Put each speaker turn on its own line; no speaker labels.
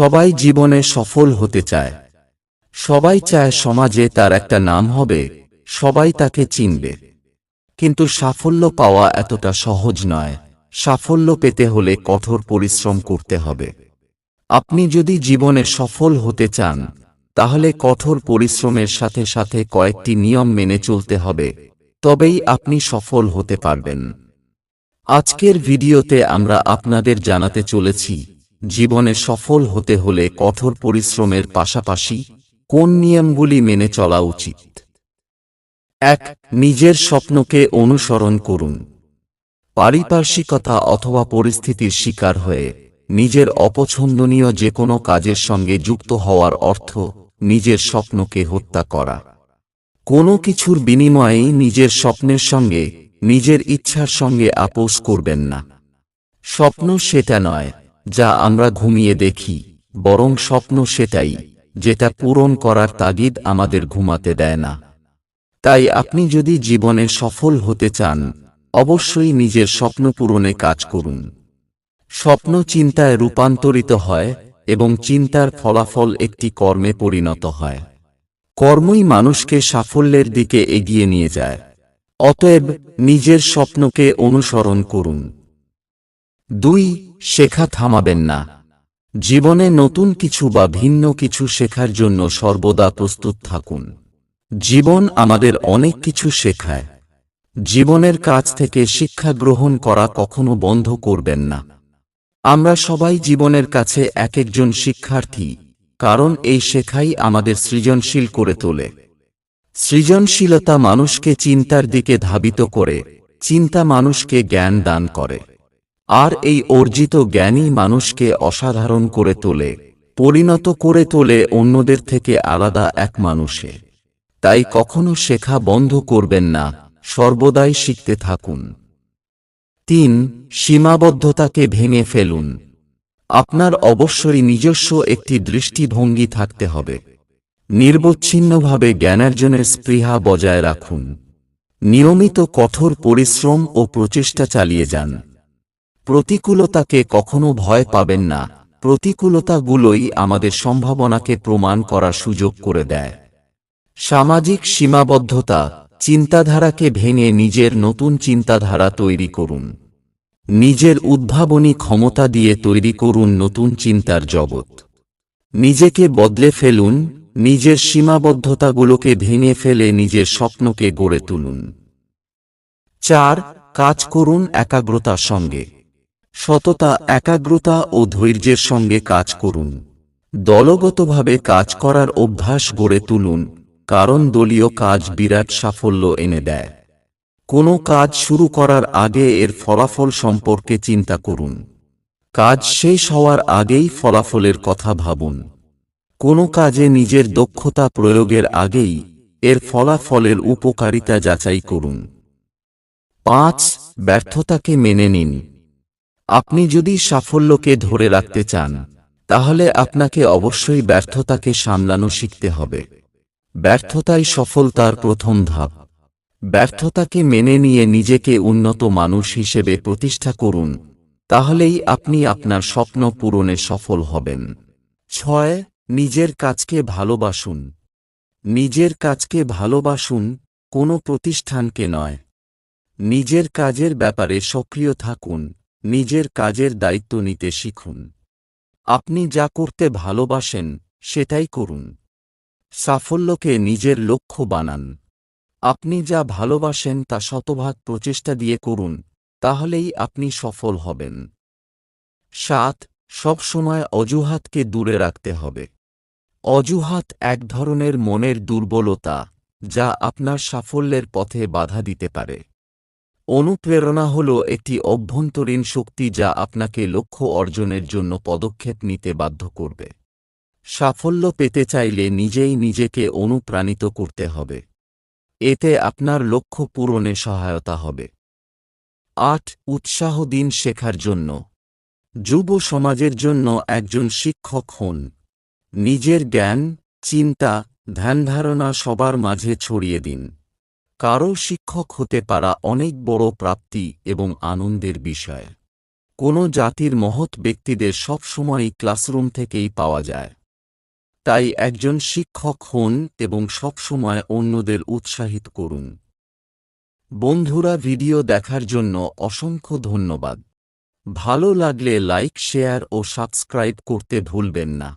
সবাই জীবনে সফল হতে চায়। সবাই চায় সমাজে তার একটা নাম হবে, সবাই তাকে চিনবে। কিন্তু সাফল্য পাওয়া এতটা সহজ নয়, সাফল্য পেতে হলে কঠোর পরিশ্রম করতে হবে। আপনি যদি জীবনে সফল হতে চান, তাহলে কঠোর পরিশ্রমের সাথে সাথে কয়েকটি নিয়ম মেনে চলতে হবে, তবেই আপনি সফল হতে পারবেন। আজকের ভিডিওতে আমরা আপনাদের জানাতে চলেছি জীবনে সফল হতে হলে কঠোর পরিশ্রমের পাশাপাশি কোন নিয়মগুলি মেনে চলা উচিত? এক, নিজের স্বপ্নকে অনুসরণ করুন। পারিপার্শ্বিকতা অথবা পরিস্থিতির শিকার হয়ে নিজের অপছন্দনীয় যে কোনো কাজের সঙ্গে যুক্ত হওয়ার অর্থ নিজের স্বপ্নকে হত্যা করা। কোনো কিছুর বিনিময়েই নিজের স্বপ্নের সঙ্গে নিজের ইচ্ছার সঙ্গে আপোষ করবেন না। স্বপ্ন সেটা নয় যা আমরা ঘুমিয়ে দেখি, বরং স্বপ্ন সেটাই, যেটা পূরণ করার তাগিদ আমাদের ঘুমাতে দেয় না। তাই আপনি যদি জীবনে সফল হতে চান, অবশ্যই নিজের স্বপ্ন পূরণে কাজ করুন। স্বপ্ন চিন্তায় রূপান্তরিত হয় এবং চিন্তার ফলাফল একটি কর্মে পরিণত হয়। কর্মই মানুষকে সাফল্যের দিকে এগিয়ে নিয়ে যায়। অতএব নিজের স্বপ্নকে অনুসরণ করুন। দুই, শেখা থামাবেন না। জীবনে নতুন কিছু বা ভিন্ন কিছু শেখার জন্য সর্বদা প্রস্তুত থাকুন। জীবন আমাদের অনেক কিছু শেখায়। জীবনের কাছ থেকে শিক্ষা গ্রহণ করা কখনো বন্ধ করবেন না। আমরা সবাই জীবনের কাছে এক একজন শিক্ষার্থী, কারণ এই শেখাই আমাদের সৃজনশীল করে তোলে। সৃজনশীলতা মানুষকে চিন্তার দিকে ধাবিত করে, চিন্তা মানুষকে জ্ঞান দান করে। আর এই অর্জিত জ্ঞানই মানুষকে অসাধারণ করে তোলে, পরিণত করে তোলে অন্যদের থেকে আলাদা এক মানুষে। তাই কখনো শেখা বন্ধ করবেন না, সর্বদাই শিখতে থাকুন। তিন, সীমাবদ্ধতাকে ভেঙে ফেলুন। আপনার অবশ্যই নিজস্ব একটি দৃষ্টিভঙ্গি থাকতে হবে। নির্বচ্ছিন্নভাবে জ্ঞানার্জনের স্পৃহা বজায় রাখুন। নিয়মিত কঠোর পরিশ্রম ও প্রচেষ্টা চালিয়ে যান। প্রতিকূলতাকে কখনো ভয় পাবেন না। প্রতিকূলতাগুলোই আমাদের সম্ভাবনাকে প্রমাণ করার সুযোগ করে দেয়। সামাজিক সীমাবদ্ধতা, চিন্তাধারাকে ভেঙে নিজের নতুন চিন্তাধারা তৈরি করুন। নিজের উদ্ভাবনী ক্ষমতা দিয়ে তৈরি করুন নতুন চিন্তার জগৎ। নিজেকে বদলে ফেলুন, নিজের সীমাবদ্ধতাগুলোকে ভেঙে ফেলে নিজের স্বপ্নকে গড়ে তুলুন। চার, কাজ করুন একাগ্রতার সঙ্গে। সততা, একাগ্রতা ও ধৈর্যের সঙ্গে কাজ করুন। দলগতভাবে কাজ করার অভ্যাস গড়ে তুলুন, কারণ দলীয় কাজ বিরাট সাফল্য এনে দেয়। কোনো কাজ শুরু করার আগে এর ফলাফল সম্পর্কে চিন্তা করুন। কাজ শেষ হওয়ার আগেই ফলাফলের কথা ভাবুন। কোনো কাজে নিজের দক্ষতা প্রয়োগের আগেই এর ফলাফলের উপকারিতা যাচাই করুন। পাঁচ, ব্যর্থতাকে মেনে নিন। আপনি যদি সাফল্যকে ধরে রাখতে চান, তাহলে আপনাকে অবশ্যই ব্যর্থতাকে সামলানো শিখতে হবে। ব্যর্থতাই সফলতার প্রথম ধাপ। ব্যর্থতাকে মেনে নিয়ে নিজেকে উন্নত মানুষ হিসেবে প্রতিষ্ঠা করুন, তাহলেই আপনি আপনার স্বপ্ন পূরণে সফল হবেন। ছয়, নিজের কাজকে ভালোবাসুন। নিজের কাজকে ভালোবাসুন কোনো প্রতিষ্ঠানকে নয়। নিজের কাজের ব্যাপারে সক্রিয় থাকুন। নিজের কাজের দায়িত্ব নিতে শিখুন। আপনি যা করতে ভালোবাসেন, সেটাই করুন। সাফল্যকে নিজের লক্ষ্য বানান। আপনি যা ভালোবাসেন, তা শতভাগ প্রচেষ্টা দিয়ে করুন, তাহলেই আপনি সফল হবেন। সাত সবসময় অজুহাতকে দূরে রাখতে হবে। অজুহাত এক ধরনের মনের দুর্বলতা, যা আপনার সাফল্যের পথে বাধা দিতে পারে। অনুপ্রেরণা হল একটি অভ্যন্তরীণ শক্তি যা আপনাকে লক্ষ্য অর্জনের জন্য পদক্ষেপ নিতে বাধ্য করবে। সাফল্য পেতে চাইলে নিজেই নিজেকে অনুপ্রাণিত করতে হবে। এতে আপনার লক্ষ্য পূরণে সহায়তা হবে। আট, উৎসাহ দিন শেখার জন্য। যুব সমাজের জন্য একজন শিক্ষক হন। নিজের জ্ঞান, চিন্তা ধ্যানধারণা সবার মাঝে ছড়িয়ে দিন। কারও শিক্ষক হতে পারা অনেক বড় প্রাপ্তি এবং আনন্দের বিষয়। কোনো জাতির মহৎ ব্যক্তিদের সবসময়ই ক্লাসরুম থেকেই পাওয়া যায়। তাই একজন শিক্ষক হন এবং সবসময় অন্যদের উৎসাহিত করুন। বন্ধুরা, ভিডিও দেখার জন্য অসংখ্য ধন্যবাদ। ভালো লাগলে লাইক, শেয়ার ও সাবস্ক্রাইব করতে ভুলবেন না।